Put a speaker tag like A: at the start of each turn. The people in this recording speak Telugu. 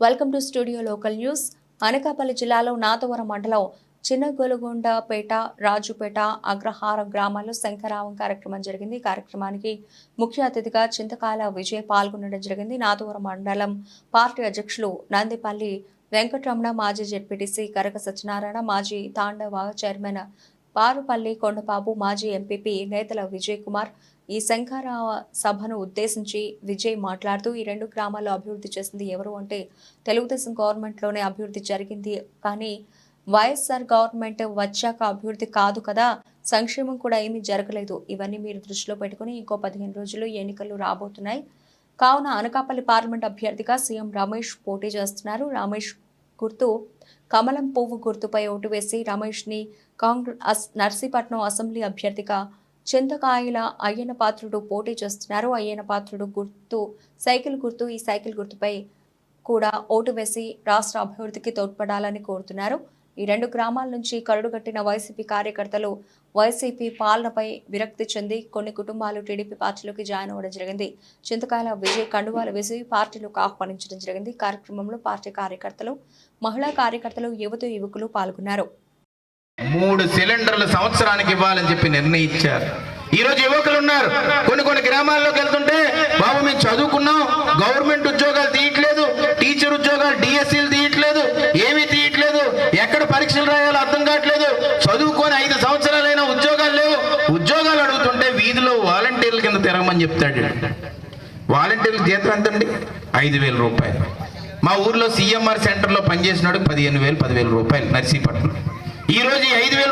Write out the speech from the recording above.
A: Welcome to studio local news. Anakapalli జిల్లాలో నాతవరం మండలం చిన్నగొలుగొండపేట రాజుపేట అగ్రహారం గ్రామాల్లో శంకరావం కార్యక్రమం జరిగింది. కార్యక్రమానికి ముఖ్య అతిథిగా చింతకాల విజయ్ పాల్గొనడం జరిగింది. నాతవరం మండలం పార్టీ అధ్యక్షులు నందిపల్లి వెంకటరమణ మాజీ జెడ్పీటీసీ కరక సత్యనారాయణ మాజీ తాండవ చైర్మన్ పారుపల్లి కొండబాబు మాజీ ఎంపీపీ నేతల విజయ్ కుమార్ ఈ శంఖారావ సభను ఉద్దేశించి విజయ్ మాట్లాడుతూ ఈ రెండు గ్రామాల్లో అభివృద్ధి చేసింది ఎవరు అంటే తెలుగుదేశం గవర్నమెంట్లోనే అభివృద్ధి జరిగింది. కానీ వైఎస్ఆర్ గవర్నమెంట్ వచ్చాక అభివృద్ధి కాదు కదా సంక్షేమం కూడా ఏమీ జరగలేదు. ఇవన్నీ మీరు దృష్టిలో పెట్టుకుని ఇంకో పదిహేను రోజులు ఎన్నికలు రాబోతున్నాయి. కావున అనకాపల్లి పార్లమెంట్ అభ్యర్థిగా సీఎం రమేష్ పోటీ చేస్తున్నారు. రమేష్ గుర్తు కమలం పువ్వు గుర్తుపై ఓటు వేసి రమేష్ని కాంగ్రెస్ నర్సీపట్నం అసెంబ్లీ అభ్యర్థిగా చింతకాయల అయ్యన పాత్రుడు పోటీ చేస్తున్నారు. అయ్యన పాత్రుడు గుర్తు సైకిల్ గుర్తు ఈ సైకిల్ గుర్తుపై కూడా ఓటు వేసి రాష్ట్ర అభివృద్ధికి తోడ్పడాలని కోరుతున్నారు. ఈ రెండు గ్రామాల నుంచి కరుడుగట్టిన వైసీపీ కార్యకర్తలు వైసీపీ పాలనపై విరక్తి చెంది కొన్ని కుటుంబాలు టీడీపీ పార్టీలోకి జాయిన్ అవ్వడం జరిగింది. చింతకాయల విజయ్ కండువాలు వేసి పార్టీలోకి ఆహ్వానించడం జరిగింది. కార్యక్రమంలో పార్టీ కార్యకర్తలు మహిళా కార్యకర్తలు యువత యువకులు పాల్గొన్నారు.
B: మూడు సిలిండర్లు సంవత్సరానికి ఇవ్వాలని చెప్పి నిర్ణయించారు. ఈ రోజు యువకులు ఉన్నారు. కొన్ని కొన్ని గ్రామాల్లోకి వెళ్తుంటే బాబు మేము చదువుకున్నాం. గవర్నమెంట్ ఉద్యోగాలు తీయట్లేదు. టీచర్ ఉద్యోగాలు డిఎస్సీలు తీయట్లేదు. ఏమీ తీయట్లేదు. ఎక్కడ పరీక్షలు రాయాలో అర్థం కావట్లేదు. చదువుకొని ఐదు సంవత్సరాలైనా ఉద్యోగాలు లేవు. ఉద్యోగాలు అడుగుతుంటే వీధిలో వాలంటీర్ల కింద తిరగమని చెప్తాడు వాలంటీర్ల జీతం ఎంతండి? ఐదు వేల రూపాయలు. మా ఊర్లో సిఎంఆర్ సెంటర్లో పనిచేసినాడు పదిహేను వేలు పదివేల రూపాయలు నర్సీపట్నం. ఈ రోజు ఈ ఐదు వేల